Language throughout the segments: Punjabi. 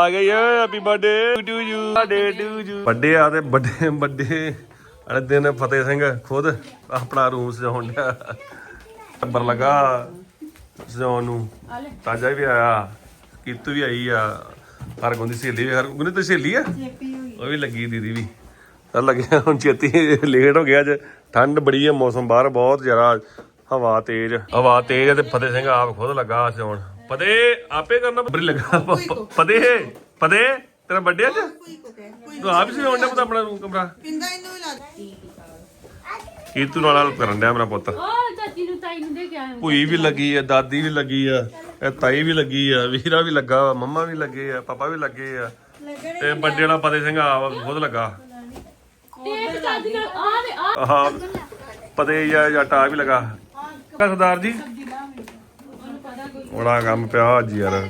ਆ ਗਈ ਓਏ happy birthday to you birthday to you ਵੱਡੇ ਆ ਤੇ ਵੱਡੇ ਵੱਡੇ। ਅਰੇ ਦਿਨ ਫਤਿਹ ਸਿੰਘ ਖੁਦ ਆਪਣਾ ਰੂਮ ਸਜਾਉਣ ਡਿਆ। ਟੱਬਰ ਲਗਾ ਸਜਾਉਣ ਨੂੰ। ਤਾਜਾ ਵੀ ਆਇਆ ਕੀਤੂ ਵੀ ਆਈ ਆ। ਹਰਗੁਣ ਦੀ ਸਹੇਲੀ ਵੀ ਹਰਗੁਣ ਦੀ ਤਾਂ ਸਹੇਲੀ ਆ? ਉਹ ਵੀ ਲੱਗੀ ਦੀਦੀ ਵੀ। ਤਾਂ ਲੱਗਿਆ ਹੁਣ ਛੇਤੀ ਲੇਟ ਹੋ ਗਿਆ ਅੱਜ। ਠੰਡ ਬੜੀ ਹੈ ਮੌਸਮ ਬਾਹਰ ਬਹੁਤ ਜ਼ਿਆਦਾ, ਹਵਾ ਤੇਜ਼। ਹਵਾ ਤੇਜ਼ ਹੈ ਤੇ ਫਤਿਹ ਸਿੰਘ ਆਪ ਖੁਦ ਲੱਗਾ ਸਜਾਉਣ। ਫਤਿਹ ਆਪੇ ਕਰਨਾ ਬੜੀ ਲੱਗਾ ਫਤਿਹ ਫਤਿਹ ਤੇਰਾ ਵੱਡੇ ਅੱਜ ਤੂੰ ਆਪ ਹੀ ਸਜਾਉਣ ਦਾ ਆਪਣਾ ਰੂਮ ਕਮਰਾ। ਪਿੰਦਾ ਇਹਨੂੰ ਵੀ ਲਾ ਦੇ। ਕੀਤੂ ਨਾਲ ਕਰਨ ਡਿਆ ਮੇਰਾ ਪੁੱਤ। ਉਹ ਚਾਚੀ ਨੂੰ ਤਾਈ ਨੂੰ ਦੇ ਕੇ ਆਇਆ ਭੂਈ ਵੀ ਲੱਗੀ ਆ ਦਾਦੀ ਵੀ ਲੱਗੀ ਆ ਇਹ ਤਾਈ ਵੀ ਲੱਗੀ ਆ ਵੀਰਾ ਵੀ ਲੱਗਾ ਵਾ, ਮੰਮਾ ਵੀ ਲੱਗੇ ਆ ਪਾਪਾ ਵੀ ਲੱਗੇ ਆ। ਤੇ ਵੱਡੇ ਵਾਲਾ ਫਤਿਹ ਸਿੰਘ ਆਪ ਖੁਦ ਲੱਗਾ। ਤੇ ਚਾਚੀ ਨਾਲ ਆ ਦੇ ਆ ਆਹ ਪਤੇ ਜਾਂ ਜੱਟ ਆ ਵੀ ਲਗਾ। ਸਰਦਾਰ ਜੀ? ਬੜਾ ਕੰਮ ਪਿਆ ਅੱਜ ਯਾਰ।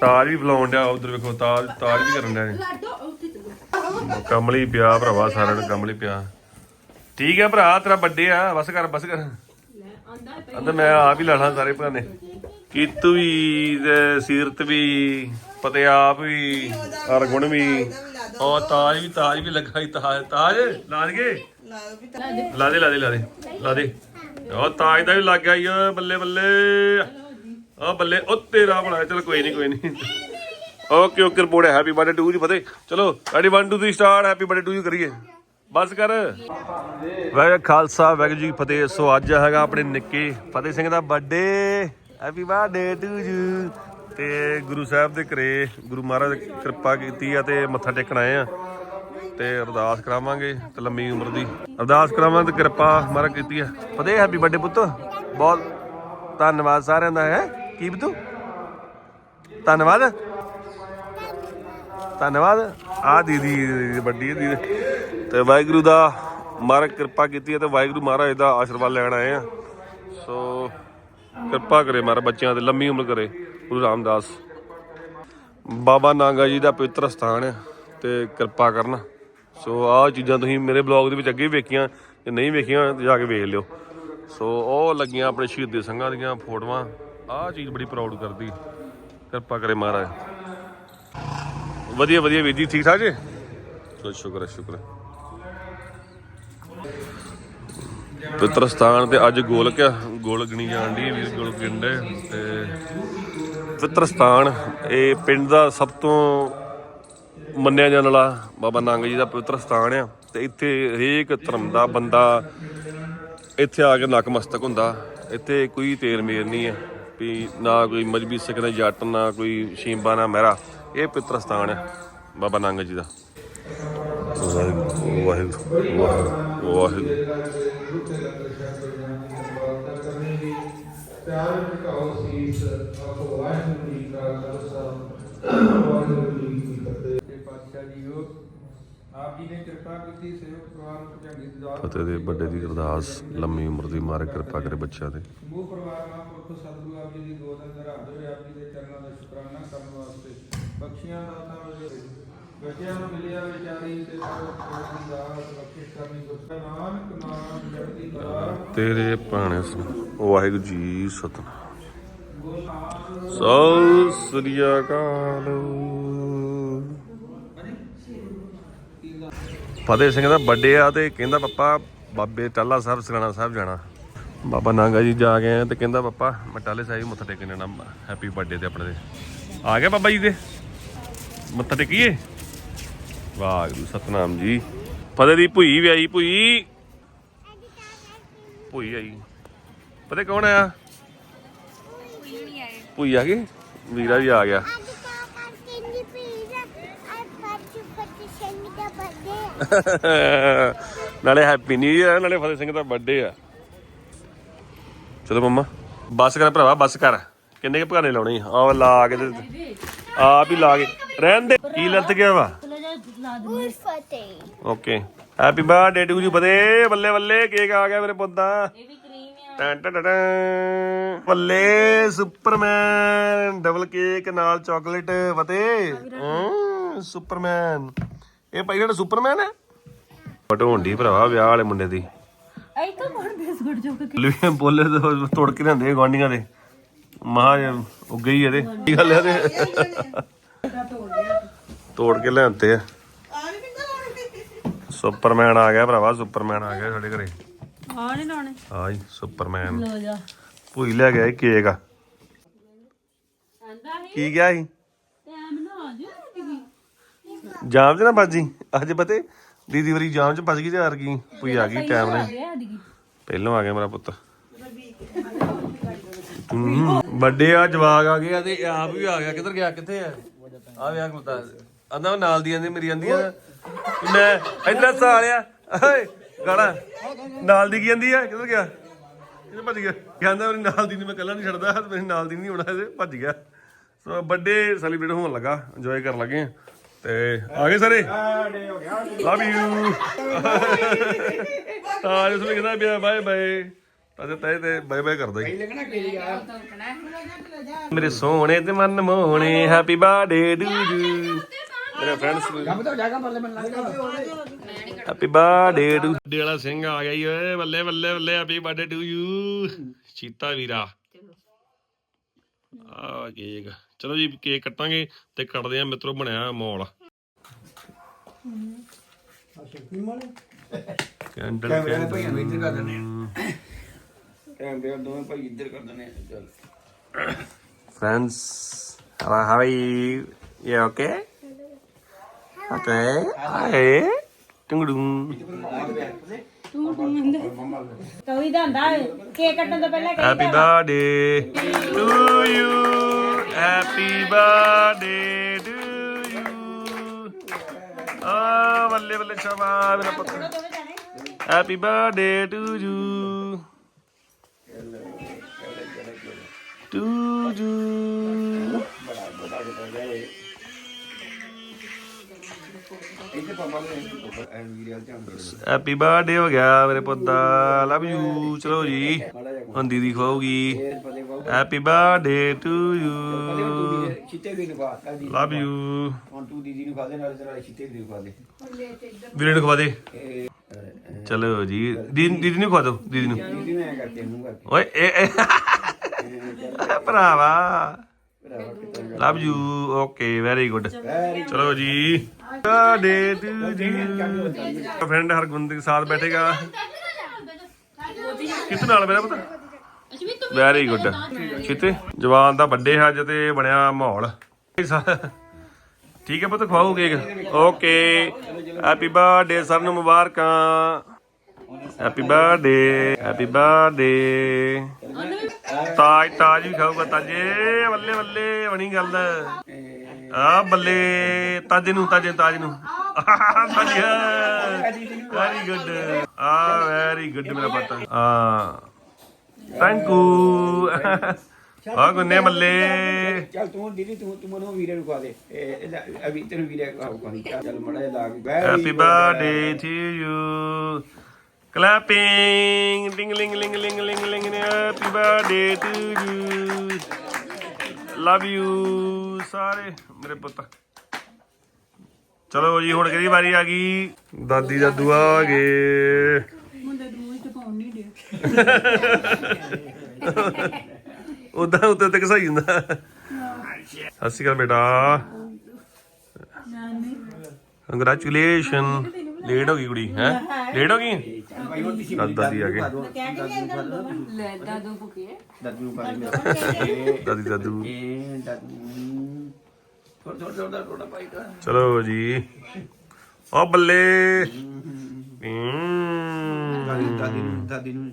ਤਾਜ ਵੀ ਬੁਲਾਉਣ ਡਿਆ ਉਧਰ ਵੇਖੋ, ਤਾਜ ਤਾਜ ਵੀ ਕਰਨ ਡਿਆ ਨੇ ਕਮਲੀ ਪਿਆ ਭਰਾਵਾ, ਸਾਰਿਆਂ ਨੂੰ ਕਮਲੀ ਪਿਆ। ਠੀਕ ਹੈ ਭਰਾ, ਤੇਰਾ ਵੱਡੇ ਆ। ਬਸ ਕਰ ਬਸ ਕਰ। ਅੰਦਰ ਮੈਂ ਆਪ ਹੀ ਲਾਣਾ ਸਾਰੇ ਭਰਾਨੇ ਕੀਤੂ ਵੀ, ਤੇ ਸੀਰਤ ਵੀ ਪਤੇ ਆਪ ਵੀ ਅਰਗੁਣ ਵੀ। ਉਹ ਤਾਜ ਵੀ ਤਾਜ ਵੀ ਲੱਗਾ ਹੀ ਤਾਜ। ਤਾਜ, ਲਾ ਦਈਏ? ਲਾ ਦੇ ਲਾ ਦੇ ਲਾ ਦੇ ਲਾ ਦੇ। ਉਹ ਤਾਜ ਦਾ ਵੀ ਲੱਗ ਗਿਆ ਬੱਲੇ ਬੱਲੇ। ਉਹ ਬੱਲੇ, ਉਹ ਤੇਰਾ ਬਣਾ, ਚਲ ਕੋਈ ਨਹੀਂ ਕੋਈ ਨਹੀਂ okay okay report happy birthday to ਜੀ ਫਤਿਹ। ਚਲੋ ready 1 2 3 start happy birthday to you ਕਰੀਏ। ਬਸ ਕਰ। ਵਾਹਿਗੁਰੂ ਖਾਲਸਾ, ਵਾਹਿਗੁਰੂ ਜੀ ਫਤਿਹ। ਸੋ ਅੱਜ ਹੈਗਾ ਆਪਣੇ ਨਿੱਕੇ ਫਤਿਹ ਸਿੰਘ ਦਾ birthday happy birthday to you ਤੇ ਗੁਰੂ ਸਾਹਿਬ ਦੇ ਘਰੇ ਗੁਰੂ ਮਹਾਰਾਜ ਨੇ ਕਿਰਪਾ ਕੀਤੀ ਆ ਤੇ ਮੱਥਾ ਟੇਕਣ ਆਏ ਆ। ਤੇ ਅਰਦਾਸ ਕਰਾਵਾਂਗੇ ਤੇ ਲੰਮੀ ਉਮਰ ਦੀ। ਅਰਦਾਸ ਕਰਾਵਾਂਗੇ ਤੇ ਕਿਰਪਾ ਮਹਾਰਾਜ ਕੀਤੀ ਆ। ਫਤਿਹ ਹੈਪੀ ਬਰਥਡੇ ਪੁੱਤ। ਬਹੁਤ ਧੰਨਵਾਦ ਸਾਰਿਆਂ ਦਾ, ਹੈ। ਕੀ ਬਤੂ ਧੰਨਵਾਦ। ਧੰਨਵਾਦ। ਆ ਦੀਦੀ ਵੱਡੀ ਦੀਦੀ। ਤੇ ਵਾਹਿਗੁਰੂ ਦਾ ਮਹਾਰਾਜ ਕਿਰਪਾ ਕੀਤੀ ਹੈ ਤੇ ਵਾਹਿਗੁਰੂ ਮਹਾਰਾਜ ਦਾ ਆਸ਼ੀਰਵਾਦ ਲੈਣ ਆਏ ਆ। ਸੋ ਕਿਰਪਾ ਕਰੇ ਮਹਾਰਾਜ, ਬੱਚਿਆਂ ਤੇ ਲੰਮੀ ਉਮਰ ਕਰੇ, ਗੁਰੂ ਰਾਮਦਾਸ। ਬਾਬਾ ਨਾਗਾ ਜੀ ਦਾ ਪਵਿੱਤਰ ਸਥਾਨ ਹੈ ਤੇ ਕਿਰਪਾ ਕਰਨ। ਸੋ ਆਹ ਚੀਜ਼ਾਂ ਤੁਸੀਂ ਮੇਰੇ ਬਲੌਗ ਦੇ ਵਿੱਚ ਅੱਗੇ ਵੀ ਵੇਖੀਆਂ, ਜੇ ਨਹੀਂ ਵੇਖੀਆਂ ਜਾ ਕੇ ਵੇਖ ਲਿਓ। ਸੋ ਉਹ ਲੱਗੀਆਂ ਆਪਣੇ ਸ਼ਹੀਦੀ ਸਿੰਘਾਂ ਦੀਆਂ ਫੋਟੋਆਂ। ਆਹ ਚੀਜ਼ ਬੜੀ ਪ੍ਰਾਊਡ ਕਰਦੀ। ਕਿਰਪਾ ਕਰੇ ਮਹਾਰਾਜ। ਵਧੀਆ ਵਧੀਆ ਵੀਰ ਜੀ, ਠੀਕ ਠਾਕ ਜੀ? ਚਲੋ, ਸ਼ੁਕਰ ਹੈ ਸ਼ੁਕਰ ਹੈ। ਪਵਿੱਤਰ ਸਥਾਨ ਤੇ ਅੱਜ ਗੋਲਕ ਆ ਗੋਲ ਗਣੀ ਜਾਣ ਦੀ ਵੀਰ ਗੋਲ ਗਿੰਡੇ ਤੇ ਪਵਿੱਤਰ ਸਥਾਨ ਇਹ ਪਿੰਡ ਦਾ ਸਭ ਤੋਂ ਮੰਨਿਆ ਜਾਣ ਵਾਲਾ ਬਾਬਾ ਨੰਗ ਜੀ ਦਾ ਪਵਿੱਤਰ ਸਥਾਨ ਆ, ਤੇ ਇੱਥੇ ਹਰੇਕ ਧਰਮ ਦਾ ਬੰਦਾ ਇੱਥੇ ਆ ਕੇ ਨਕਮਸਤਕ ਹੁੰਦਾ, ਇੱਥੇ ਕੋਈ ਤੇਰ ਮੇਰ ਨਹੀਂ ਹੈ ਵੀ ਨਾ ਕੋਈ ਮਜਬੀ ਸਿੱਖ ਨਾ ਜੱਟ, ਨਾ ਕੋਈ ਸ਼ੀਂਬਾ, ਨਾ ਮਹਿਰਾ। ਇਹ ਪਵਿੱਤਰ ਸਥਾਨ ਹੈ ਬਾਬਾ ਨਾਨਕ ਜੀ ਦਾ। ਵਾਹਿਗੁਰੂ ਵਾਹਿਗੁਰੂ ਵਾਹਿਗੁਰੂ ਪਿਆਰ ਝੁਕਾਓ ਸੀਸ ਆਖੋ ਵਾਹਿਗੁਰੂ। ਜੀ ਕਾ ਖਾਲਸਾ ਵਾਹਿਗੁਰੂ ਜੀ ਕੀ ਫਤਿਹ। ਪਾਤਸ਼ਾਹ ਜੀਓ ਆਪ ਜੀ ਨੇ ਕਿਰਪਾ ਕੀਤੀ ਸੇਵਕ ਪਰਿਵਾਰ ਨੂੰ ਭੁਜੰਗੀ ਦਜ਼ਾਰ ਫਤਿਹ ਦੇ ਵੱਡੇ ਦੀ ਅਰਦਾਸ ਲੰਮੀ ਉਮਰ ਦੀ ਮਾਰੇ ਕਿਰਪਾ ਕਰੇ ਬੱਚਿਆਂ ਤੇ। ਸਮੂਹ ਪਰਿਵਾਰ ਮਹਾਂਪੁਰਖ ਸਤਿਗੁਰੂ ਆਪ ਜੀ ਦੀ ਗੋਦ ਅੰਦਰ ਹੱਥ ਹੋਏ ਆਪ ਜੀ ਦੇ ਚਰਨਾਂ ਦਾ ਸ਼ੁਕਰਾਨਾ ਕਰਨ ਵਾਸਤੇ ਬਖਸ਼ੀਆਂ ਦਾਤਾ ਹੋਏ ਬੱਚਿਆਂ ਨੂੰ ਮਿਲਿਆ ਵਿਚਾਰੀ ਤੇ ਪਰਿਵਾਰ ਦੀ ਦਾਤ ਬਖਸ਼ਿਸ਼ ਕਰਨੀ ਗੁਰਸਾ ਨਾਨਕ ਨਾਮ ਜਪਦੀ ਕਲਾ ਤੇਰੇ ਭਾਣੇ ਸੁਣ ਵਾਹਿਗੁਰੂ ਜੀ ਸਤਨਾਮ। ਸੋ ਸ੍ਰੀ ਅਕਾਲ। ਫਤਿਹ ਸਿੰਘ ਦਾ ਬਰਥਡੇ ਆ ਤੇ ਕਹਿੰਦਾ ਪਪਾ ਬਾਬੇ ਟਾਲਾ ਸਾਹਿਬ ਸਰਾਣਾ ਸਾਹਿਬ ਜਾਣਾ। ਬਾਬਾ ਨਾਂਗਾ ਜੀ ਜਾ ਕੇ ਆਏ ਤੇ ਕਹਿੰਦਾ ਪਪਾ ਮੈਂ ਟਾਲੇ ਸਾਹਿਬ ਮੱਥਾ ਟੇਕਣ ਜਾਣਾ ਹੈਪੀ ਬਰਥਡੇ ਤੇ ਆਪਣੇ ਦੇ ਆ ਗਿਆ ਬਾਬਾ ਜੀ ਦੇ? ਮੱਥਾ ਟੇਕੀਏ? ਵਾਹਿਗੁਰੂ ਸਤਨਾਮ ਜੀ। ਫਤਿਹ ਦੀ ਭੁਈ ਵੀ ਆਈ ਭੁਈ। ਭੁਈ ਆਈ। ਪਤਾ ਕੌਣ ਆਇਆ? ਭੁਈ ਆ ਗਈ? ਵੀਰਾ ਵੀ ਆ ਗਿਆ। ਨਾਲੇ ਹੈਪੀ ਨਿਊ ਇਅਰ ਨਾਲੇ ਫਤਿਹ ਸਿੰਘ ਦਾ ਬਰਥਡੇ ਆ। ਚਲੋ ਮੰਮਾ ਬੱਸ ਕਰ ਭਰਾਵਾ ਬੱਸ ਕਰ। ਕਿੰਨੇ ਕੁ ਭਗਾਨੇ ਲਾਉਣੇ ਆ? ਲਾ ਕੇ ਤੇ ਆਪ ਹੀ ਲਾ ਕੇ। ਰਹਿਣ ਦੇ ਕੀ ਲੱਤ ਗਿਆ ਵਾ? ਚਲੇ ਜਾ ਲਾ ਦੇ okay happy birthday to you Fateh. ਬੱਲੇ ਬੱਲੇ ਕੇਕ ਆ ਗਿਆ ਮੇਰੇ ਪੁੱਤ ਦਾ। ਇਹ ਵੀ ਕਰੀਮ ਆ। ਟੈਂ ਟੈਂ ਟੈਂ ਟੈਂ। ਬੱਲੇ ਸੁਪਰਮੈਨ ਡਬਲ ਕੇਕ ਨਾਲ ਚਾਕਲੇਟ ਫਤਿਹ। ਹਮ, ਸੁਪਰਮੈਨ ਇਹ ਭਾਈ ਜਿਹੜਾ ਸੁਪਰਮੈਨ ਹੈ? ਪਟੋਂਡੀ ਭਰਾਵਾ ਵਿਆਹ ਵਾਲੇ ਮੁੰਡੇ ਦੀ। ਐ ਤਾਂ ਕੋਣ ਬਿਸਕੁਟ ਚੁੱਕ ਕੇ? ਲਿਵੇਂ ਬੋਲੇ ਤੇ ਤੋੜ ਕੇ ਲਿਆਂਦੇ ਗਵਾਂਡੀਆਂ ਦੇ। ਮਹਾ ਉਹ ਗਈ ਇਹਦੇ। ਕੀ ਗੱਲ ਹੈ ਤੇ ਤੋੜ ਕੇ ਲਿਆਂਤੇ ਆ। ਆ ਨਹੀਂ ਪਿੰਗਾ ਲਾਉਣੀ ਸੁਪਰਮੈਨ ਆ ਗਿਆ ਭਰਾਵਾ ਸੁਪਰਮੈਨ ਆ ਗਿਆ ਸਾਡੇ ਘਰੇ। ਆ ਨਹੀਂ ਲਾਉਣੇ? ਹਾਂ ਜੀ ਸੁਪਰਮੈਨ। ਲੋ ਜਾ। ਭੂਈ ਲੈ ਗਿਆ ਇਹ ਕੇਕ ਆ। ਆਂਦਾ ਹੀ ਕੀ ਗਿਆ ਸੀ? ਜਾਮ ਚ ਨਾ ਬਾਜੀ ਅੱਜ ਪਤੇ ਦੀਦੀ ਵਾਰੀ ਜਾਮ ਚ ਫਸ ਗਈ ਤੇ ਹਾਰ ਗਈ। ਭੂਈ ਆ ਗਈ ਟਾਈਮ ਨਾਲ ਪਹਿਲੋਂ ਆ ਗਿਆ ਮੇਰਾ ਪੁੱਤ। ਵੱਡੇ ਆ ਜਵਾਗ ਆ ਗਏ ਆ ਤੇ ਆਪ ਵੀ ਆ ਗਿਆ। ਕਿੱਧਰ ਗਿਆ? ਕਿੱਥੇ ਆ? ਆ ਵਿਆਹ ਕੁਲਤਾ ਆਂਦਾ ਉਹ ਨਾਲ ਦੀ ਮੇਰੀ ਆਂਦੀ ਮੈਂ ਇੰਨਾ ਸਾਲਿਆ। ਓਏ, ਗਾਣਾ। ਨਾਲ ਦੀ ਕੀ ਆਂਦੀ ਆ? ਕਿੱਧਰ ਗਿਆ? ਕਿੱਧਰ ਭੱਜ ਗਿਆ। ਕਹਿੰਦਾ ਮੇਰੀ ਨਾਲ ਦੀ ਨੂੰ, ਮੈਂ ਕੱਲਾ ਨਹੀਂ ਛੱਡਦਾ। ਤੇ ਮੇਰੀ ਨਾਲ ਦੀ ਨਹੀਂ ਹੋਣਾ ਇਹਦੇ। ਭੱਜ ਗਿਆ। ਸੋ ਵੱਡੇ ਸੈਲੀਬ੍ਰੇਟ ਹੋਣ ਲੱਗਾ। ਇੰਜੋਏ ਕਰਨ ਲੱਗੇ ਆ। ਤੇ ਆ ਗਏ ਸਾਰੇ? ਲਵ ਯੂ ਤਾਂ ਇਸ ਨੂੰ ਕਹਿੰਦਾ ਵੀ ਬਾਏ ਬਾਏ ਤਾਂ ਤੇ ਤੇ ਬਾਏ ਬਾਏ ਕਰਦਾ ਹੀ ਮੇਰੇ ਸੋਹਣੇ ਤੇ ਮਨ ਮੋਹਣੇ ਹੈਪੀ ਬਰਥਡੇ ਟੂ ਯੂ ਮੇਰੇ friends happy birthday today ਵਾਲਾ ਸਿੰਘ ਆ ਗਿਆ ਈ ਓਏ, ਬੱਲੇ ਬੱਲੇ ਬੱਲੇ ਹੈਪੀ ਬਰਥਡੇ ਟੂ ਯੂ ਚੀਤਾ ਵੀਰਾ। ਆ, ਕੇਕ। ਚਲੋ ਜੀ ਕੇਕ ਕੱਟਾਂਗੇ ਤੇ ਕੱਟਦੇ ਆ ਮਿੱਤਰੋ ਬਣਿਆ mall candle Friends, hello, how are you? You okay? Okay. Hi. Tung dung. ਕਵੀ ਦਾ ਹੁੰਦਾ ਕੇਕ ਕੱਟਣ ਤੋਂ ਪਹਿਲਾਂ Happy birthday to you. Happy birthday to you Ah, ਬੱਲੇ ਬੱਲੇ ਸ਼ਾਬਾ ਮੇਰਾ ਪੁੱਤ happy birthday to you to you happy birthday ਹੋ ਗਿਆ ਮੇਰੇ ਪੁੱਤ ਦਾ। ਲਵ ਯੂ ਚਲੋ ਜੀ। ਹੁਣ ਦੀਦੀ ਖਵਾਉਗੀ ਹੈਪੀ ਬਰਥਡੇ ਟੂ ਯੂ ਚਿੱਟੇ ਵੀ ਨਵਾ ਲਵ ਯੂ ਹੁਣ ਤੂੰ ਦੀਦੀ ਨੂੰ ਖਾ ਦੇ ਨਾਲੇ ਤੇਰੇ ਚਿੱਟੇ ਵੀ ਖਾ ਦੇ। ਵੀਰੇ ਨੂੰ ਖਵਾ ਦੇ। ਚਲੋ ਜੀ। ਦੀਦੀ ਨੂੰ ਖਵਾ ਦਿਓ ਦੀਦੀ ਨੂੰ। ਦੀਦੀ ਨੂੰ ਐ ਕਰਦੇ ਮੂੰਹ ਕਰਕੇ। ਓਏ ਇਹ ਭਰਾਵਾ। Love you okay very good ਚਲੋ ਜੀ। ਬਰਥਡੇ ਟੂ ਜੀ ਫਰੈਂਡ ਹਰਗੁੰਦ ਦੇ ਸਾਥ ਬੈਠੇਗਾ। ਕਿਸ ਨਾਲ ਮੇਰਾ ਪਤਾ? ਵੈਰੀ ਗੁੱਡ ਕਿਤੇ ਜਵਾਨ ਦਾ ਵੱਡੇ ਅੱਜ ਤੇ ਬਣਿਆ ਮਾਹੌਲ। ਠੀਕ ਹੈ ਪੁੱਤ, ਖਵਾਓ ਕੇਕ। ਓਕੇ। ਹੈਪੀ ਬਰਥਡੇ ਸਭ ਨੂੰ ਮੁਬਾਰਕਾਂ। Happy birthday happy birthday Taj Taj ਵੀ ਖਾਊਗਾ ਤਾਜੇ ਬੱਲੇ ਬੱਲੇ ਬਣੀ ਗੱਲ। ਆ ਬੱਲੇ ਤਾਜੇ ਨੂੰ ਤਾਜੇ ਤਾਜ ਨੂੰ। ਤਾਜੇ। ਵੈਰੀ ਗੁੱਡ ਆ ਵੈਰੀ ਗੁੱਡ ਮੇਰਾ ਪਤਾ। ਆ ਥੈਂਕ ਯੂ ਆ ਗੁੰਨੇ ਬੱਲੇ। ਚੱਲ ਤੂੰ ਦੀਦੀ ਤੂੰ ਤੂੰ ਮਨੋਂ ਵੀਰੇ ਨੂੰ ਖਾ ਦੇ। ਇਹ ਅਭੀ ਤੈਨੂੰ ਵੀਰੇ ਖਾ ਕੋਈ ਚੱਲ ਮੜਾ ਜਿਹਾ ਲਾ ਕੇ happy birthday to you clapping ਡਿੰਗ ਲਿੰਗ ਲਿੰਗ ਲਿੰਗ ਲਿੰਗ ਲਿੰਗ happy birthday to you love you ਸਾਰੇ। ਮੇਰੇ ਪੁੱਤ। ਚਲੋ ਜੀ ਹੁਣ ਕਿਹਦੀ ਵਾਰੀ ਆ ਗਈ? ਦਾਦੀ ਦਾਦੂ ਆ ਗਏ। ਉਦਾਂ ਉੱਤੇ ਤੱਕ ਸਹੀ ਹੁੰਦਾ ਸਤਿ ਸ਼੍ਰੀ ਅਕਾਲ ਬੇਟਾ। ਕੰਗ੍ਰੈਚੁਲੇਸ਼ਨ ਲੇਟ ਹੋ ਗਈ ਕੁੜੀ ਹੈ? ਲੇਟ ਹੋ ਗਈ? ਭਾਈ ਹੁਣ ਤੁਸੀਂ ਦਾਦਾ ਜੀ ਆ ਗਏ। ਲੈ ਦਾਦੂ ਬੁਕੇ ਦਾਦੂ। ਨੂੰ ਦੇ ਦਾਦੀ ਦਾਦੂ ਇਹ ਦਾਦੂ ਥੋੜਾ ਥੋੜਾ ਥੋੜਾ ਥੋੜਾ ਭਾਈ ਤਾਂ ਚਲੋ ਜੀ। ਓ ਬੱਲੇ। ਦਾਦੀ ਦਾਦੀ ਨੂੰ ਦਾਦੀ ਨੂੰ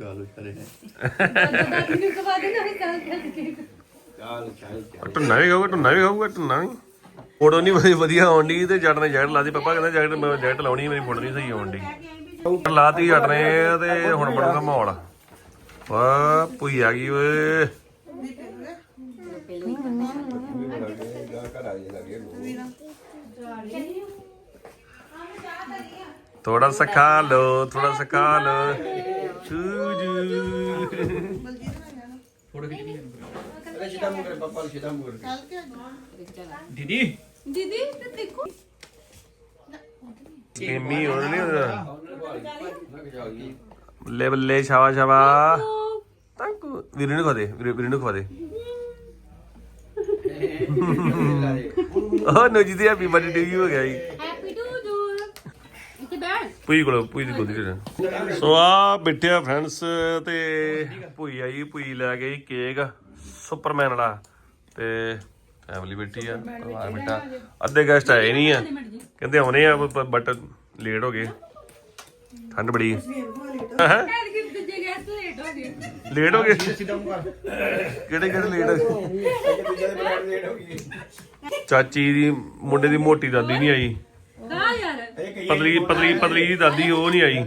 ਗਾਲ ਕਰੇ ਦਾਦੂ ਨੂੰ ਕਵਾ ਦੇ ਨਾ ਚੱਲ ਕੇ। ਗਾਲ ਟੁੰਨਾ ਵੀ ਖਾਊਗਾ ਟੁੰਨਾ ਵੀ ਟੁੰਨਾ ਵੀ। ਫੋਟੋ ਨਹੀਂ ਵਧੀਆ ਵਧੀਆ ਆਉਣ ਦੀ ਤੇ ਜੱਟ ਨੇ ਜੈਕਟ ਲਾਦੀ ਪਾਪਾ ਕਹਿੰਦਾ ਜੈਕਟ ਮੈਂ ਜੈਕਟ ਲਾਉਣੀ ਮੇਰੀ ਫੋਟੋ ਨਹੀਂ ਸਹੀ ਆਉਣ ਦੀ ਲਾਤੀ ਜੱਟ ਨੇ ਤੇ ਹੁਣ ਬਣੂਗਾ ਮਾਹੌਲ। ਵਾ ਪੁਈ ਆ ਗਈ ਓਏ। ਥੋੜਾ ਸਾ ਖਾ ਲੋ ਥੋੜਾ ਸਾ ਖਾ ਲੋ ਚੂਜੂ ਅਰੇ ਸਿੱਧਾ ਮੂੰਹ ਕਰ ਪਾਪਾ ਨੂੰ ਸਿੱਧਾ ਮੂੰਹ ਕਰ ਦੀਦੀ। ਤੇ ਦੇਖੋ। ਗੇਮੀ ਹੋਣ ਨਹੀਂ ਹੁੰਦਾ ਬੱਲੇ ਬੱਲੇ ਸ਼ਾਵਾ ਸ਼ਾਵਾ ਤੰਕੂ ਵੀਰੇ ਨੂੰ ਖਵਾ ਦੇ ਵੀਰੇ ਵੀਰੇ ਨੂੰ ਖਵਾ ਦੇ। ਉਹ ਨੋ ਜੀ ਦੀ ਹੈਪੀ ਬਰਥਡੇ ਟੂ ਯੂ ਹੋ ਗਿਆ ਜੀ। ਹੈਪੀ ਟੂ ਯੂ ਇੱਥੇ ਬੈਠ ਪੂਈ ਕੋਲ ਪੂਈ ਦੀ ਗੋਦੀ ਤੇ ਸੋ ਆ ਬਿੱਟਿਆ ਫਰੈਂਡਸ ਤੇ ਭੂਈ ਆਈ ਭੂਈ ਲੈ ਗਈ ਕੇਕ ਸੁਪਰਮੈਨ ਵਾਲਾ। ਤੇ ਫੈਮਿਲੀ ਬੈਠੀ ਆ ਪਰਿਵਾਰ ਬੈਠਾ ਅੱਧੇ ਗੈਸਟ ਆਏ ਨਹੀਂ ਆ। ਕਹਿੰਦੇ ਆਉਣੇ ਆ ਬਟ ਲੇਟ ਹੋ ਗਏ। ਠੰਡ ਬੜੀ ਹੈ? ਲੇਟ ਹੋ ਗਏ। ਕਿਹੜੇ ਕਿਹੜੇ ਲੇਟ ਹੋ ਗਏ। ਚਾਚੀ ਦੀ ਮੁੰਡੇ ਦੀ ਮੋਟੀ ਦਾਦੀ ਨਹੀਂ ਆਈ। ਪਤਲੀ ਪਤਲੀ ਪਤਲੀ ਦੀ ਦਾਦੀ ਉਹ ਨਹੀਂ ਆਈ।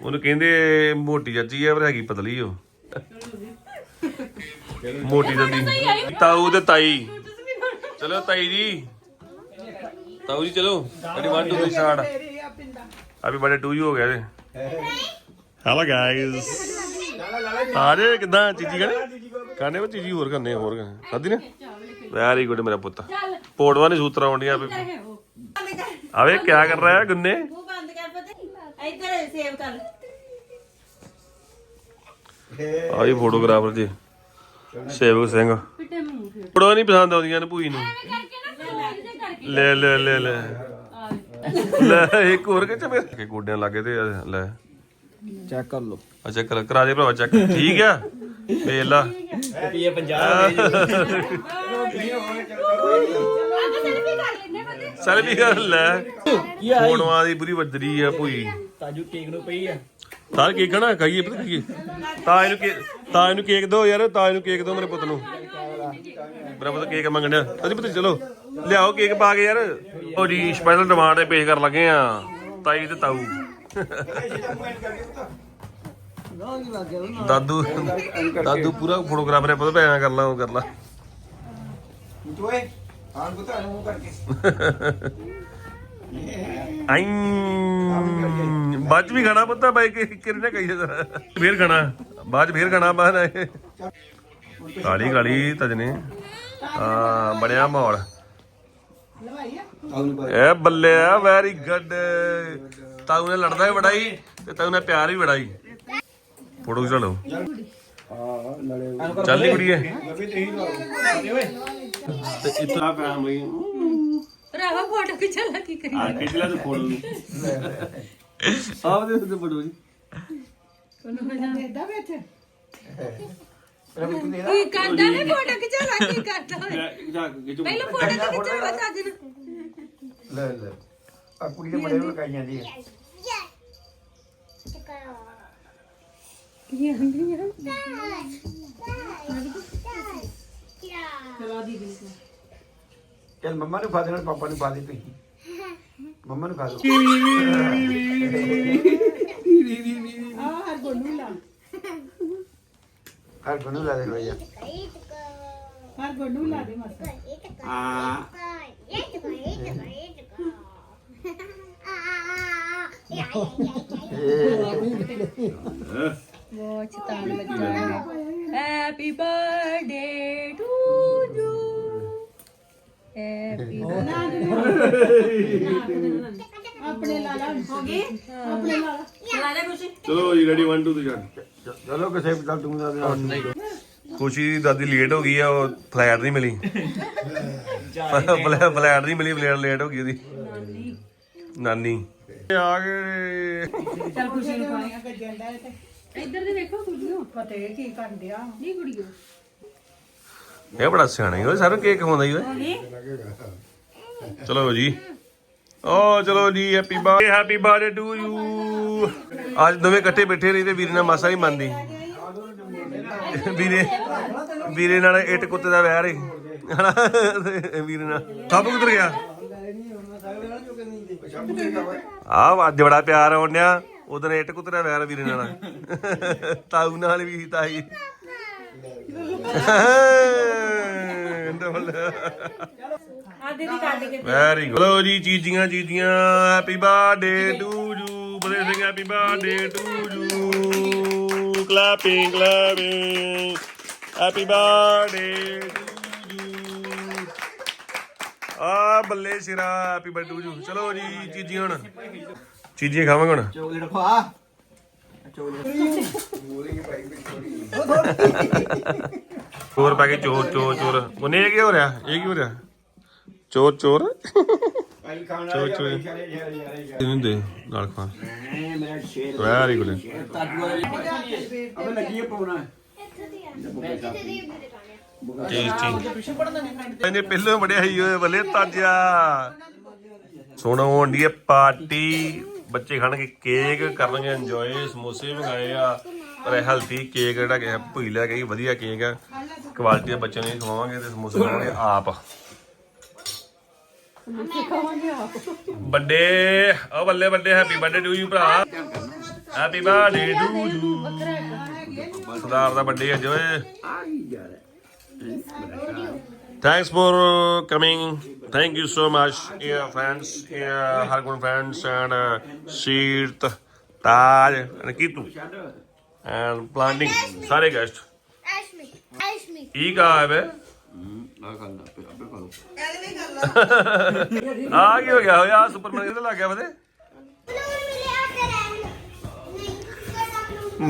ਉਹਨੂੰ ਕਹਿੰਦੇ ਮੋਟੀ ਚਾਚੀ ਆ ਪਰ ਹੈਗੀ ਪਤਲੀ ਉਹ। ਮੋਟੀ ਦਾਦੀ ਤਾਊ ਤੇ ਤਾਈ। ਚਲੋ ਤਾਈ ਜੀ। ਤਾਊ ਜੀ ਚਲੋ ready 1 2 3 start happy birthday to you ਹੋ ਗਿਆ ਜੀ ਹੈਲੋ ਗਾਇਸ ਸਾਰੇ ਕਿਦਾਂ ਚੀਜੀ ਕਹਨੇ ਕਾਨੇ ਵਿੱਚ ਚੀਜੀ ਹੋਰ ਕਰਨੇ ਹੋਰ ਕਰਨੇ ਖਾਦੀ ਨੇ? ਵੈਰੀ ਗੁੱਡ ਮੇਰਾ ਪੁੱਤ। ਚੱਲ। ਪੋੜਵਾ ਨੇ ਸੂਤਰਾ ਆਉਂਦੀਆਂ ਹੈ ਉਹ ਅਵੇ ਕੀ ਕਰ ਰਿਹਾ ਹੈ ਗੁੰਨੇ? ਮੂੰਹ ਬੰਦ ਕਰ ਪਤਾ ਇੱਧਰ ਸੇਵ ਕਰ। ਆਹੀ ਫੋਟੋਗ੍ਰਾਫਰ ਜੀ। ਸੇਵਕ ਸਿੰਘ। ਪਿੱਟੇ ਮੂੰਹ ਫਿਰ। ਫੋਟੋ ਨਹੀਂ ਪਸੰਦ ਆਉਂਦੀਆਂ ਨੇ ਭੂਈ ਨੂੰ। ਕਰਕੇ ਨਾ ਫੋਨ ਦੇ ਕਰਕੇ। ਲੈ ਲੈ ਲੈ ਲੈ। ਆ ਲੈ ਇੱਕ ਹੋਰ ਕਿ ਚਮੇ ਕੇ ਗੋਡਿਆਂ ਲੱਗੇ ਤੇ ਲੈ। ਚੈੱਕ ਕਰ ਲਓ। ਅੱਛਾ ਕਰ ਕਰਾ ਦੇ ਭਰਾਵਾ ਚੈੱਕ। ਠੀਕ ਆ? ਵੇਖ ਲਾ। ਰੁਪਏ 50 ਦੇ ਅੱਜ ਸੈਲਫੀ ਕਰ ਲੈਣੇ ਪਤੇ ਚੱਲ ਵੀ ਕਰ ਲੈ। ਕੀ ਆ ਫੋਟੋਆਂ ਦੀ ਪੂਰੀ ਵੱਜਰੀ ਆ ਭੂਈ। ਤਾਜੂ ਕੇਕ ਨੂੰ ਪਈ ਆ? ਤਾਂ ਕੇਕ ਖਾਣਾ ਖਾਈਏ ਪਤਾ ਕੀ? ਤਾਂ ਇਹਨੂੰ ਕੇਕ ਤਾਂ ਇਹਨੂੰ ਕੇਕ ਦਿਓ ਯਾਰ ਤਾਂ ਇਹਨੂੰ ਕੇਕ ਦਿਓ ਮੇਰੇ ਪੁੱਤ ਨੂੰ। ਮੇਰਾ ਪੁੱਤ ਕੇਕ ਮੰਗਣ ਡਿਆ। ਅਜੀ ਪੁੱਤ ਚਲੋ ਲਿਆਓ ਕੇਕ ਪਾ ਕੇ ਯਾਰ। ਉਹ ਜੀ ਸਪੈਸ਼ਲ ਡਿਮਾਂਡ ਪੇਸ਼ ਕਰਨ ਲੱਗੇ ਆ ਤਾਈ ਤੇ ਤਾਊ। ਦਾਦੂ ਦਾਦੂ ਪੂਰਾ ਫੋਟੋਗ੍ਰਾਫਰ ਹੈ ਪਤਾ ਭੈਣਾ ਕਰ ਲਾ ਉਹ ਕਰ ਲਾ। ਤੋਏ ਹਾਂ ਬੁੱਤਾ ਨੂੰ ਕਰਕੇ। ਆਈ। ਬਾਅਦ ਵੀ ਖਾਣਾ ਪੁੱਤਾ ਬਾਈ ਕਿ ਕਿਰਨ ਨੇ ਕਹੀ ਜਰਾ ਫੇਰ ਖਾਣਾ। ਬਾਅਦ ਫੇਰ ਖਾਣਾ ਬਾਹਰ ਕਾਲੀ ਕਾਲੀ ਤਜਨੇ। ਆ ਬਣਿਆ ਮਾਹੌਲ ਇਹ ਬੱਲੇ ਆ ਵੈਰੀ ਗੁੱਡ ਤਾਊ ਨੇ ਲੜਦਾ ਵੀ ਬੜਾਈ ਤੇ ਤਾਊ ਨੇ ਪਿਆਰ ਵੀ ਬੜਾਈ ਫੋਟੋ ਖਿਚਾ ਲਓ। ਹਾਂ ਨਾਲੇ ਚੱਲ ਨੀ ਕੁੜੀਏ ਤੇ ਹੀ ਇਤਨਾ ਫੈਮਲੀ ਭਰਾਵਾ ਫੋਟੋ ਖਿਚਾ ਲਾ ਕੀ ਕਰੀ ਆ ਖਿਚ ਲੈ ਤੇ ਫੋਟੋ ਆਪ ਦੇ ਉੱਤੇ ਫੋਟੋ ਜੀ ਦੇਦਾ ਵਿੱਚ ਰਵੀ ਤੂੰ ਦੇ ਕੀ ਕਰਦਾ ਨੇ ਫੋਟੋ ਖਿਚਾ ਲਾ ਕੀ ਕਰਦਾ ਹੋਏ ਜਾ ਖਿਚੋ ਪਹਿਲਾਂ ਫੋਟੋ ਤਾਂ ਖਿਚਾ ਲਾ ਚੱਜ ਨੂੰ। ਲੈ ਲੈ। ਆ ਕੁੜੀ ਦੇ ਬੜੇ ਲਗਾਈ ਜਾਂਦੀ ਹੈ ਕੀ ਆਂਦੀ ਆ ਚੱਲ ਮੰਮਾ ਨੂੰ ਖਾ ਦੇਣਾ ਪਾਪਾ ਨੂੰ ਪਾ ਦੇ ਤੁਸੀਂ ਮੰਮਾ ਨੂੰ ਖਾ ਦੋ ਆ ਹਰ ਗੋਨੂ ਲਾ ਹਰ ਕੋਨੂੰ ਲਾ ਦੇ ਭਈਆ ਹਰ ਗੋਨੂ ਲਾ ਦੇ ਮਸਾ ਆ ਉਹ ਚਤਾਨ ਬੱਚਾ happy birthday to you happy ਆਪਣੇ ਲਾਲਾ ਹੋ ਗਈ ਆਪਣੇ ਲਾਲਾ ਚਲੋ ਜੀ ਰੈਡੀ 1 2 3 ਚਲੋ ਕਿਸੇ ਚੱਲ ਤੂੰ ਦਾ। ਨਹੀਂ। ਖੁਸ਼ੀ ਦੀ ਦਾਦੀ ਲੇਟ ਹੋ ਗਈ ਆ ਉਹ ਫਲੈਟ ਨਹੀਂ ਮਿਲੀ। ਫਲੈ- ਫਲੈਟ ਨਹੀਂ ਮਿਲੀ ਫਲੈਟ ਲੇਟ ਹੋ ਗਈ ਉਹਦੀ। ਨਾਨੀ। ਆ ਗਏ ਚੱਲ ਖੁਸ਼ੀ ਨੂੰ ਪਾਇਆ ਗੱਜਣ ਦਾ ਇੱਧਰ ਦੇ ਵੇਖੋ ਕੁੜੀਓ। ਫਤਿਹ ਕੀ ਕਰਨ ਡਿਆ। ਨਹੀਂ ਕੁੜੀਓ। ਇਹ ਬੜਾ ਸਿਆਣਾ ਹੀ ਓਏ ਸਾਰਾ ਕੇਕ ਖਵਾਉਂਦਾ ਹੀ ਓਏ। ਚਲੋ ਜੀ। ਓ ਚਲੋ ਜੀ happy birthday happy birthday to you ਅੱਜ ਦੋਵੇਂ ਇਕੱਠੇ ਬੈਠੇ ਰਹੀ ਤੇ ਵੀਰੇ ਨਾਲ ਮਾਸਾ ਨਹੀਂ ਮੰਨਦੀ। ਵੀਰੇ ਵੀਰੇ ਨਾਲ ਇੱਟ ਕੁੱਤੇ ਦਾ ਵੈਰ ਹੈ ਵੀਰੇ ਨਾਲ। ਸਭ ਕਿੱਧਰ ਗਿਆ? ਆ ਅੱਜ ਬੜਾ ਪਿਆਰ ਆਉਂਦਿਆ ਉਦੋਂ ਇੱਟ ਕੁੱਤੇ ਦਾ ਵੈਰ ਵੀਰੇ ਨਾਲ। ਤਾਊ ਨਾਲ ਵੀ ਤਾਈ। ਡਬਲ ਆਦੇ ਦੀ ਕੱਢ ਕੇ ਵੈਰੀ ਗੁੱਡ ਲੋ ਜੀ, ਚੀਜ਼ੀਆਂ ਚੀਜ਼ੀਆਂ। Happy birthday to you ਬਲੇ Singh happy birthday to you clapping clapping happy birthday ਆ ਬੱਲੇ ਸਿਰਾ ਹੈਪੀ ਬਰਥਡੇ ਟੂ ਯੂ ਚਲੋ ਜੀ ਚੀਜ਼ੀ ਹੁਣ। ਚੀਜ਼ੀਆਂ ਖਾਵਾਂਗੇ ਹੁਣ। ਚੋਕਲੇਟ ਖਵਾ। ਚੋਰ ਪੈ ਗਏ ਚੋਰ ਚੋਰ ਚੋਰ। ਉਹਨੇ ਇਹ ਕੀ ਹੋ ਰਿਹਾ? ਇਹ ਕੀ ਹੋ ਰਿਹਾ? ਚੋਰ ਚੋਰ? ਭਾਈ ਖਾਣਾ ਚਲੋ, ਚਲੋ ਇਹਨੂੰ ਦੇ ਨਾਲ ਖਾ। ਮੇਰਾ ਸ਼ੇਰ ਵੈਰੀ ਗੁੱਡ ਤਾਜੂ ਲੱਗੀ ਹੈ ਪਾਉਣਾ ਇਹਨੇ ਪਹਿਲਾਂ ਬੜਿਆ ਹੀ ਓਏ ਬੱਲੇ ਤਾਜਾ ਸੋਨਾ ਹੋਣੀ ਹੈ ਪਾਰਟੀ। ਬੱਚੇ ਖਾਣਗੇ ਕੇਕ ਕਰਨਗੇ ਇੰਜੋਏ ਸਮੋਸੇ ਮੰਗਾਏ ਆ। ਪਰ ਹੈਲਥੀ ਕੇਕ ਜਿਹੜਾ ਕਿ ਭੁਈ ਲੈ ਕੇ ਵਧੀਆ ਕੇਕ ਆ। ਕੁਆਲਿਟੀ ਦੇ ਬੱਚਿਆਂ ਨੂੰ ਖਵਾਵਾਂਗੇ ਤੇ ਸਮੋਸੇ ਖਾਵਾਂਗੇ ਆਪ। ਵੱਡੇ ਓ ਬੱਲੇ ਵੱਡੇ ਹੈਪੀ ਬਰਥਡੇ ਟੂ ਯੂ ਭਰਾ। ਹੈਪੀ ਬਰਥਡੇ ਟੂ ਯੂ ਸਰਦਾਰ ਦਾ ਬਰਥਡੇ ਅੱਜ ਓਏ। ਆ ਰਿਹਾ Thanks for coming. Thank you so much, dear friends, dear Hargun friends, and uh, Sheet, Taj, and Kitu, and planting. Sorry, guest. ਇਹ ਕਾ ਹੈ ਵੇ ਆ ਕੀ ਹੋ ਗਿਆ ਹੋਇਆ ਆ ਸੁਪਰਮਾਰਕਟ ਤੇ ਲੱਗ ਗਿਆ ਬਦੇ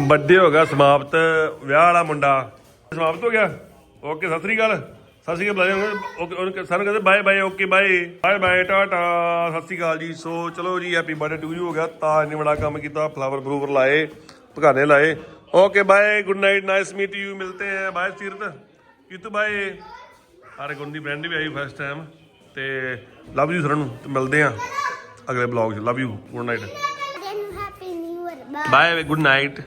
ਵੱਡੇ ਹੋ ਗਿਆ ਸਮਾਪਤ ਵਿਆਹ ਵਾਲਾ ਮੁੰਡਾ ਸਮਾਪਤ ਹੋ ਗਿਆ ਓਕੇ ਸਤਿ ਸ੍ਰੀ ਅਕਾਲ ਸਤਿ ਸ੍ਰੀ ਅਕਾਲ ਉਹਨੂੰ ਸਾਨੂੰ ਕਹਿੰਦੇ bye bye okay bye. Bye bye tata. Sat Sri Akal ਜੀ। ਸੋ ਚਲੋ ਜੀ ਹੈਪੀ ਬਰਥਡੇ ਟੂ ਯੂ ਹੋ ਗਿਆ। ਤਾਜ ਨੇ ਬੜਾ ਕੰਮ ਕੀਤਾ ਫਲਾਵਰ ਬਰੂਵਰ ਲਾਏ ਭਗਾਨੇ ਲਾਏ। Okay bye good night nice meet you ਮਿਲਤੇ ਹੈ ਬਾਏ ਸੀਰਤ। ਕਿਤੂ ਬਾਏ। ਹਰ ਗੁਣ ਦੀ ਫਰੈਂਡ ਵੀ ਆਈ ਫਸਟ ਟਾਈਮ ਤੇ ਲਵ ਯੂ ਸਾਰਿਆਂ ਨੂੰ। ਤੇ ਮਿਲਦੇ ਆ ਅਗਲੇ ਬਲੌਗ 'ਚ। Love you good night. Bye good night